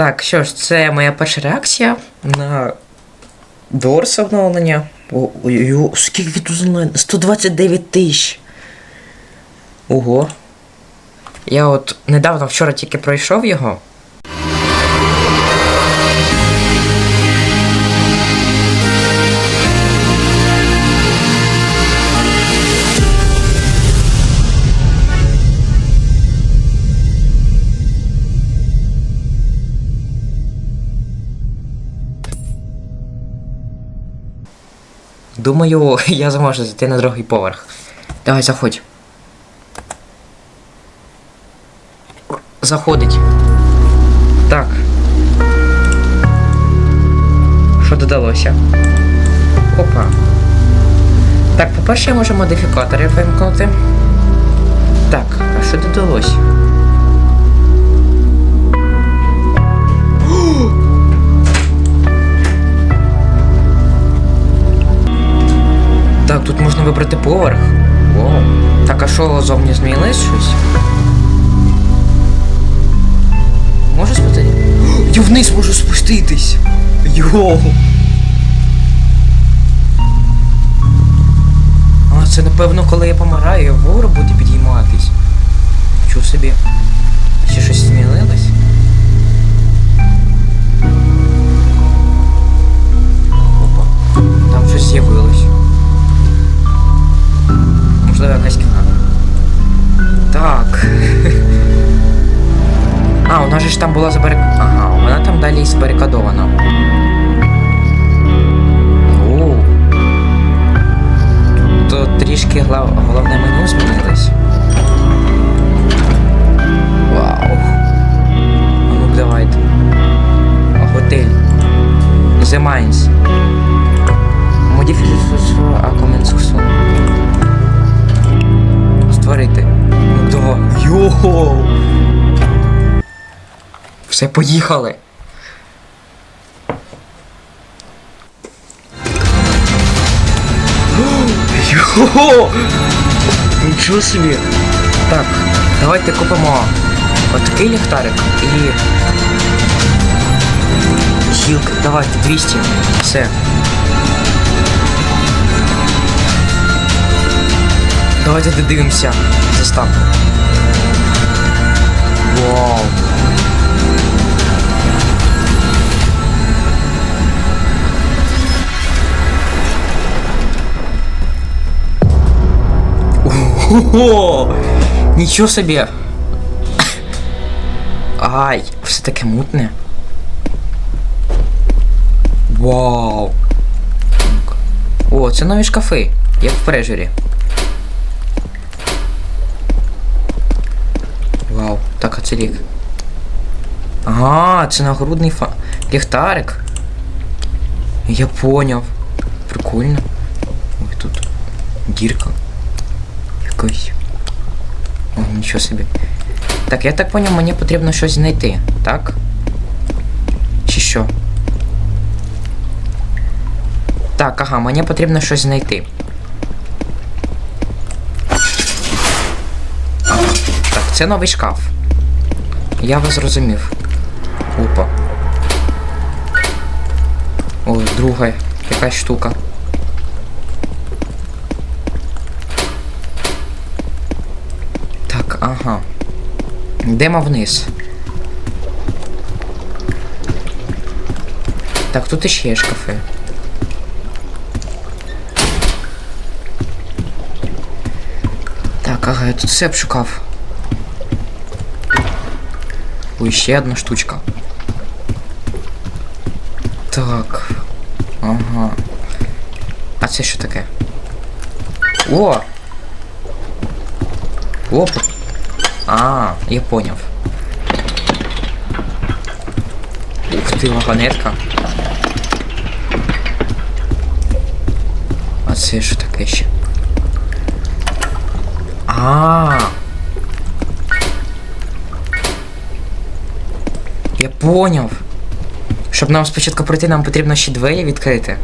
Так, що ж, це моя перша реакція на Дорс обновлення. О, ой, ой, скільки тут онлайн? 129 тисяч. Ого. Я от недавно вчора тільки пройшов його. Думаю, я зможу зайти на другий поверх. Давай, заходь. Заходить. Так. Що додалося? Опа. Так, по-перше, я можу модифікатори вимкнути. Так, а що додалося? Так, тут можна вибрати поверх. Вау. Так, а що зовні змінилось щось? Можу спустити? Я вниз можу спуститись! Йоу! А, це напевно, коли я помираю, я вгору буду підійматись. Чу собі. Там була забарик... Ага, вона там далі і забарикадована. Оу. Тут трішки глав... головне меню змінилось. Вау. А ну давайте. Готель. The Mines. Modification Акоменсуксу. Створити. Ну давай. Йоу! Все, поїхали. Йо! Нічого собі. Так, давайте купимо отакий ліхтарик і. Гілки, давайте, 200. Все. Давайте додивимося заставку. Вау. Ого! Нічого собі. Ай, все таке мутне. Вау. О, це нові шкафи, як в прежері. Вау, так, а це рік. Ага, це нагрудний фа... ліхтарик. Я поняв. Прикольно. Ой, тут дірка. Якось. О, нічого собі. Так, я так поняв, мені потрібно щось знайти, так? Чи що? Так, ага, мені потрібно щось знайти. Так, це новий шкаф. Я вас зрозумів. Опа. О, друга якась штука. Йдемо вниз. Так, тут іще є шкафи. Так, ага, я тут все обшукав. Ой, ще одна штучка. Так. Ага. А це що таке? О! Оп. А, я поняв. Ух ти, вагонетка. А це що таке ще? А. Я поняв. Щоб нам спочатку пройти, нам потрібно ще двері відкрити.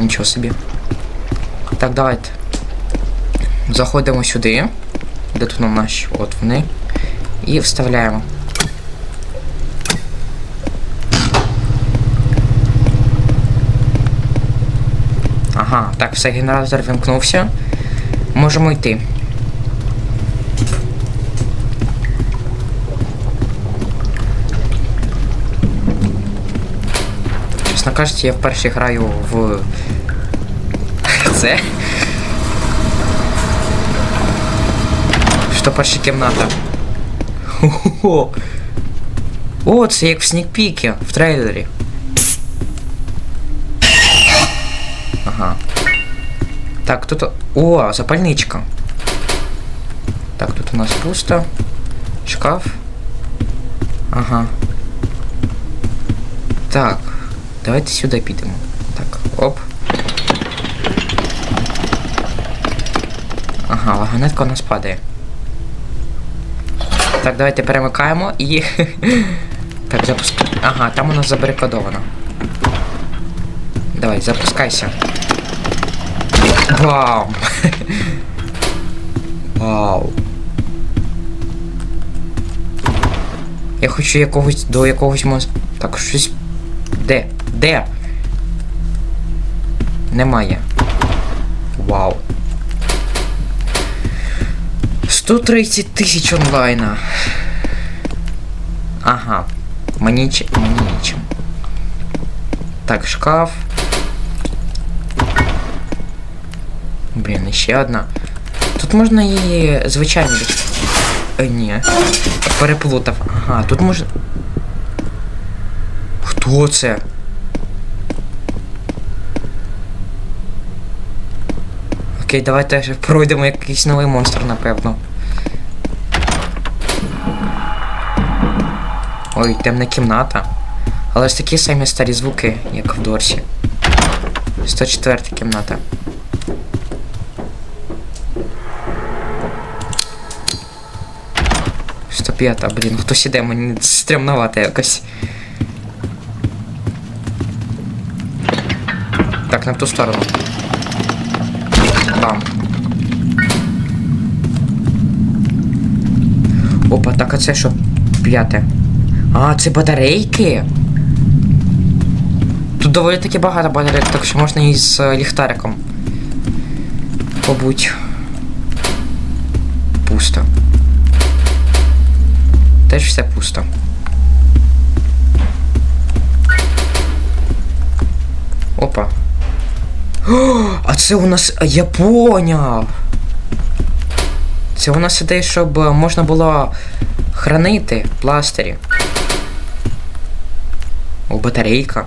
Нічого собі. Так, давайте. Заходимо сюди. Де наші? От вони. І вставляємо. Ага, так, все, генератор вимкнувся. Можемо йти. Чесно кажучи, я вперше граю в це. Що перша кімната? Хо-хо-хо. О, це як в снікпікі, в трейлері. Ага. Так, тут... О, запальничка. Так, тут у нас пусто. Шкаф. Ага. Так. Давайте сюди підемо. Так, оп. Ага, вагонетка у нас падає. Так, давайте перемикаємо і. так, запускай. Ага, там у нас забарикадовано. Давай, запускайся. Вау! Вау. Я хочу якогось до якогось моз... Так, щось. Де? Де? Немає. Вау. 130 тисяч онлайна. Ага. Мені ч... мені нічим. Так, шкаф. Блін, ще одна. Тут можна і звичайно. Е, ні. Переплутав. Ага, тут можна. Хто це? Окей, давайте вже пройдемо якийсь новий монстр, напевно. Ой, темна кімната. Але ж такі самі старі звуки, як в Дорсі. 104 кімната. П'ята, блін, хтось іде, мені стрімновато якось. Так, на ту сторону. Бам. Опа, так а це що? П'яте. А, це батарейки. Тут доволі таки багато батарейок, так що можна і з е, ліхтариком. Побудь. Пусто. Теж все пусто. Опа. О, а це у нас. Я поняв. Це у нас ідея, щоб е, можна було хранити пластирі. О, батарейка.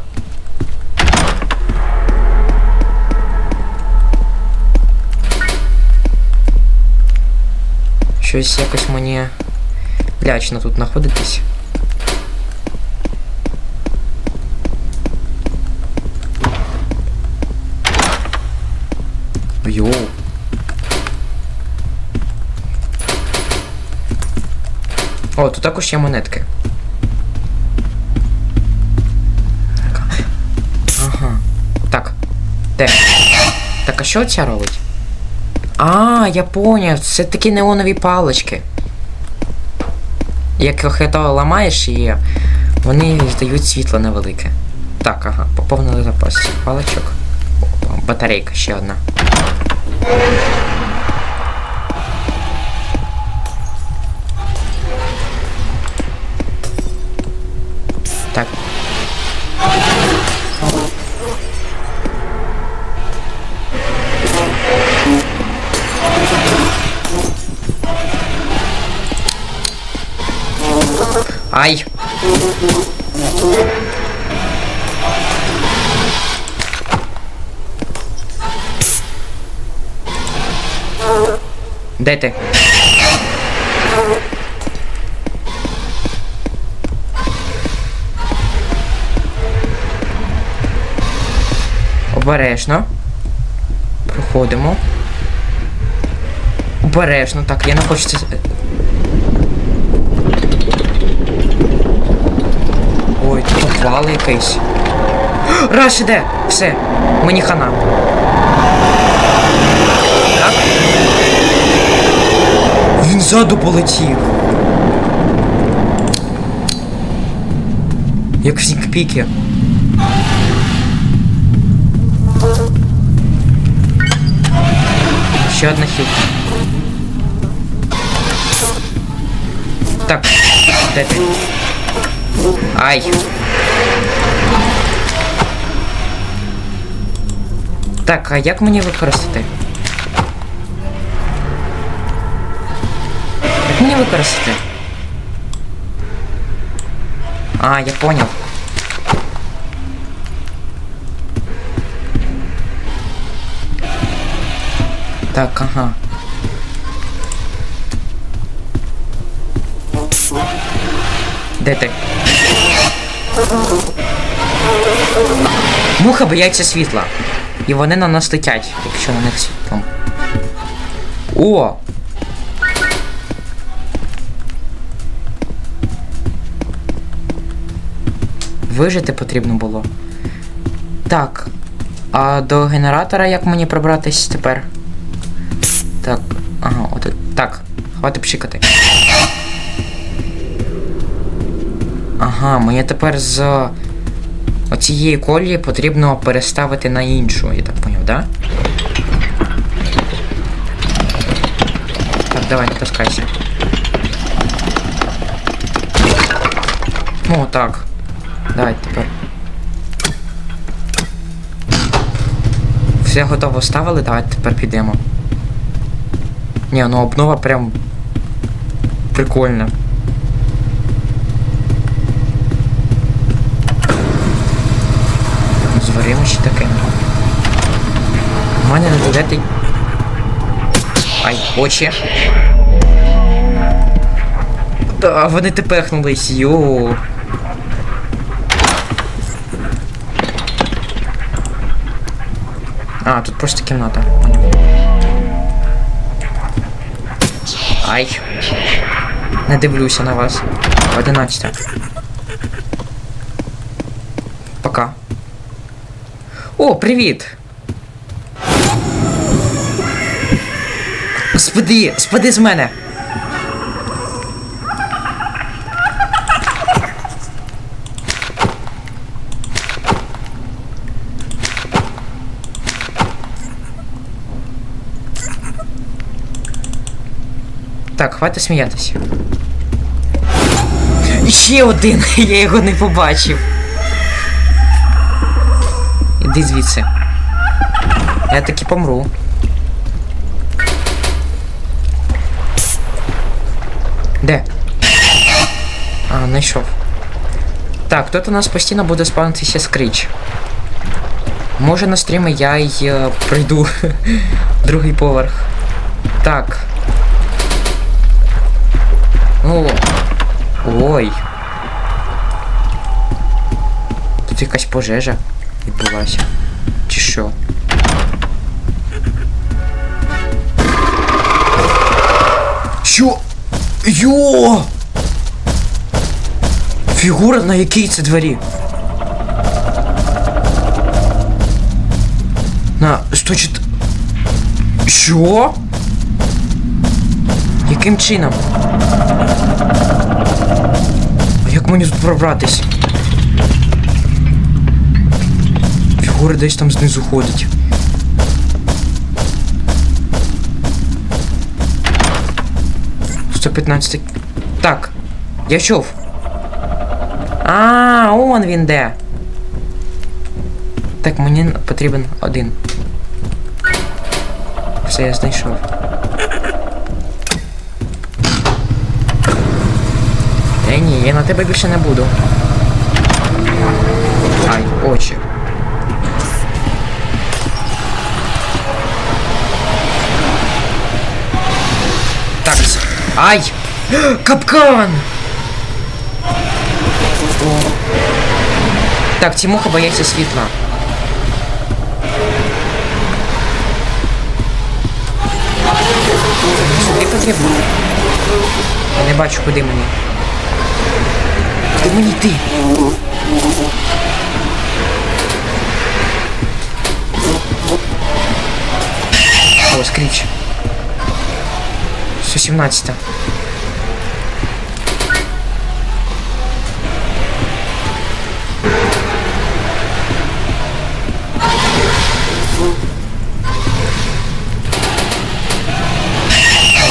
Щось якось мені лячно тут знаходитись. Йоу. О, тут також є монетки. Що ця робить? А, я поняв, це такі неонові палички. Як їх то ламаєш і вони здають світло невелике. Так, ага, поповнили запас паличок. Батарейка ще одна. Ай! Де ти? Обережно. Проходимо. Обережно, так, я не хочу це. Ой, якийсь. Раз іде! Все, мені хана. Так. Він ззаду полетів. Як в снікпіки. Ще одна хілка. Так, де ти? Ай. Так, а як мені використати? Як мені використати? А, я понял. Так, ага. Де ти? Муха бояться світла. І вони на нас летять, якщо на них світлом. О! Вижити потрібно було. Так. А до генератора як мені пробратись тепер? Так. Ага, от. Так. Хватить пшикати. Ага, мені тепер з оцієї колії потрібно переставити на іншу, я так поняв, да? Так, давай, не таскайся. Ну, так. Давай тепер. Все готово ставили, давайте тепер підемо. Ні, ну обнова прям прикольна. Зваримо ще таке. У мене не туди ти. Ай, очі. Та, вони тепехнулись, йоу. А, тут просто кімната. Ай. Не дивлюся на вас. 11. Пока. О, привіт! Спади, спади з мене! Так, хватить сміятися. Ще один! Я його не побачив. Іди звідси. Я таки помру. Де? А, знайшов. Так, тут у нас постійно буде спавнитися скріч. Може на стрімі я й е, прийду другий поверх. Так. Ну. Ой. Тут якась пожежа відбулася. Чи що? Що? Йо! Фігура на якій це двері? На 104... Що? Яким чином? А як мені тут пробратись? Фігура десь там знизу ходить. Сто п'ятнадцятий. Так. Я чув. А, он він де. Так, мені потрібен один. Все, я знайшов. Та ні, я на тебе більше не буду. Ай, очі. Так. Ай! Капкан! Так, Тимоха боїться світла. Сюди потрібно. Я не бачу, куди мені. Куди мені йти? О, скріч. Все, 17.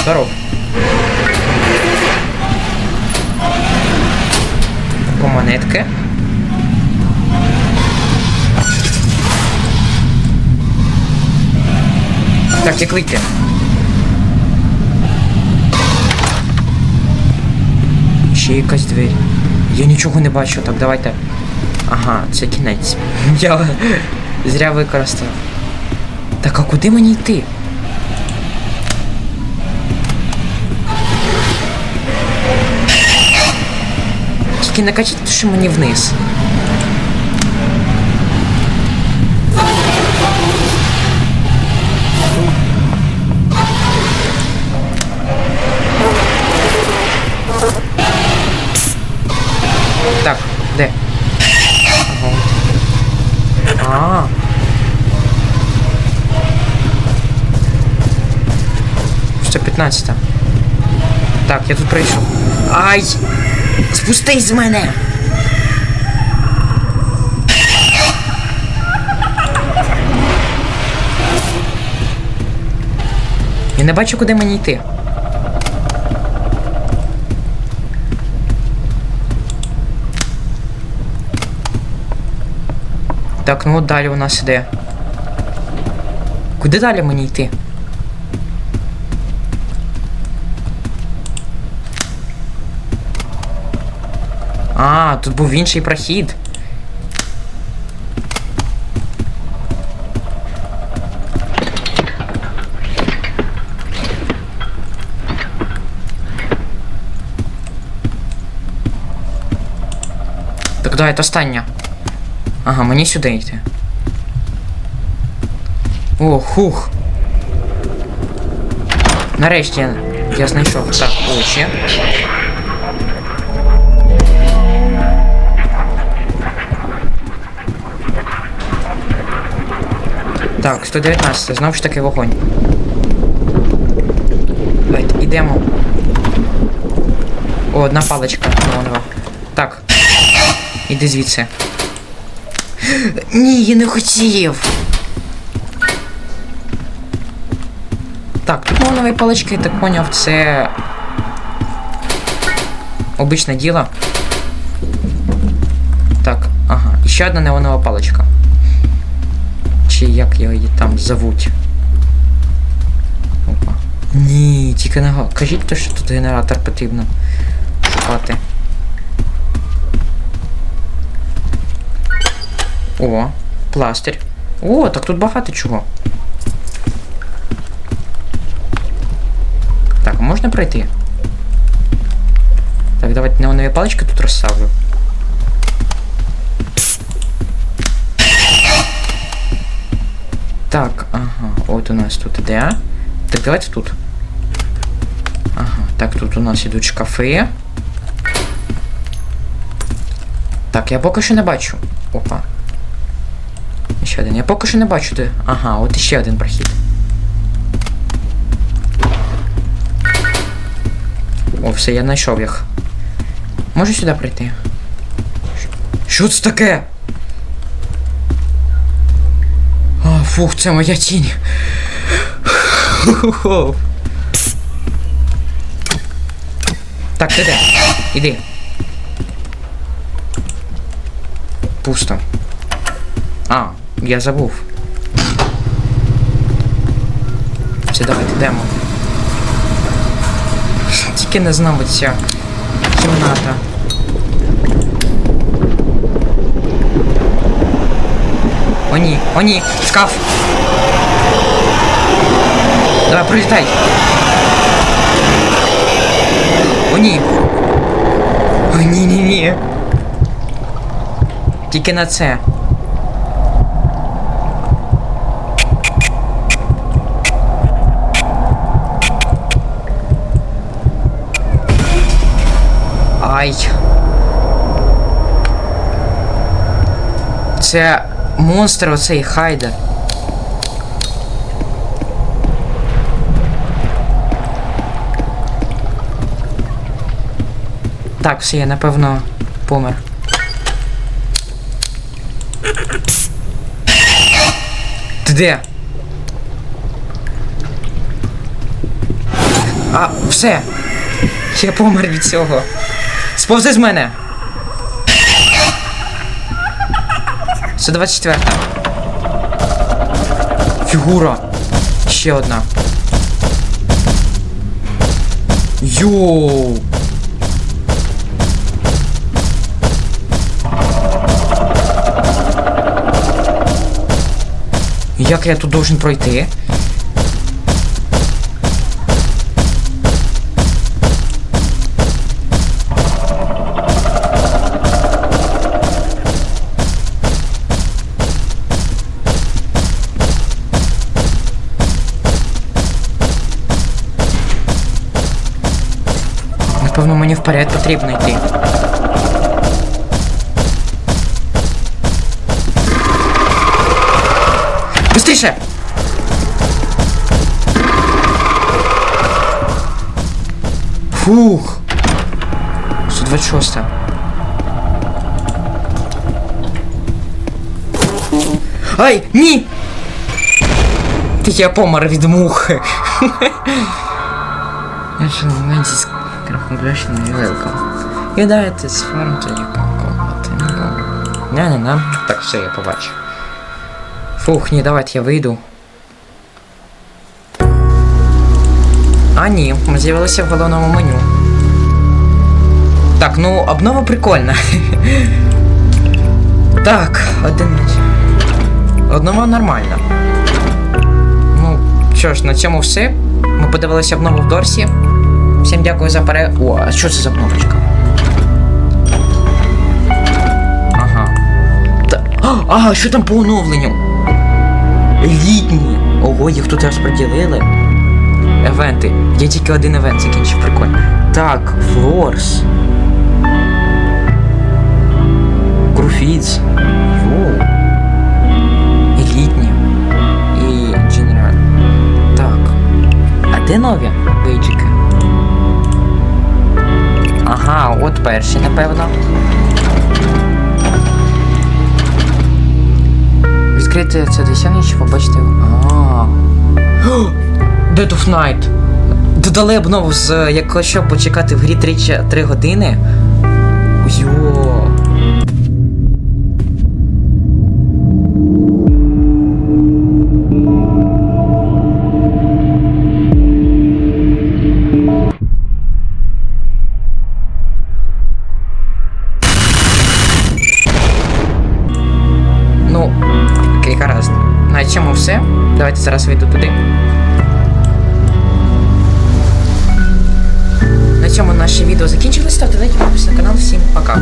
Здоров. По монетке. Так, як вийти? Ще якась двері. Я нічого не бачу, так давайте. Ага, це кінець. Я зря використав. Так а куди мені йти? Тільки не качіть, що мені вниз. Так, де? Ага. А. Що 15. Так, я тут прийшов. Ай! Спустись з мене! Я не бачу, куди мені йти. Так, ну от далі у нас іде. Куди далі мені йти? А, тут був інший прохід. Так, давай, це остання. Ага, мені сюди йти. О, хух. Нарешті я, знайшов. Так, очі. Так, 119, знову ж таки вогонь. Давайте, ідемо. О, одна паличка неонова. Так. Іди звідси. Ні, я не хотів. Так, тут неонові палички, я так поняв, це. Обичне діло. Так, ага. І ще одна неонова паличка. Чи як її там зовуть. Опа. Ні, тільки не кажіть то, що тут генератор потрібно шукати. О, пластир. О, так тут багато чого. Так, можна пройти? Так, давайте неонові палички тут розставлю. Так, ага, от у нас тут іде. Так, давайте тут. Ага, так, тут у нас ідуть шкафи. Так, я поки що не бачу. Опа. Ще. Я поки що не бачу де. Ага, от іще один прохід. О, все, я знайшов їх. Можу сюди прийти? Що це таке? А, фух, це моя тінь. Так, ти? Іди. Пусто. А, я забув. Все, давайте йдемо. Тільки не знову ця кімната. О ні, о ні, шкаф. Давай, прилітай. О ні. О ні, ні, ні. Тільки на це. Ай. Це монстр оцей Хайдер. Так, все, я напевно помер. Ти де? А, все. Я помер від цього. Сповзи з мене. 124. Фігура. Ще одна. Йоу. Як я тут должен пройти? Напевно, мені вперед потрібно йти. Быстріше! Фух. 126. Ай, ні! Ти я помер від мухи. Я ще крахмоблячною великом. І дайте з фарм тоді пакувати. Не, не, не. Так, все, я побачив. Фух, ні, давайте я вийду. А ні, ми з'явилися в головному меню. Так, ну, обнова прикольна. так, один. Однова нормальна. Ну, що ж, на цьому все. Ми подивилися обнову в Дорсі. Всім дякую за пере... О, а що це за кнопочка? Ага. Та... А, що там по оновленню? Літні. Ого, їх тут розподілили. Евенти. Я тільки один евент закінчив, прикольно. Так, Флорс. Круфіц. Йоу. Елітні. І Дженераль. Так. А де нові бейджики? Ага, от перші, напевно. Відкрити це досягнення, щоб побачити. А. Dead of Night. Додали обнову з якщо почекати в грі 3, 3 години. Давайте зараз вийду туди. На цьому наше відео закінчилось. Ставте лайки, підписуйтесь на канал. Всім пока.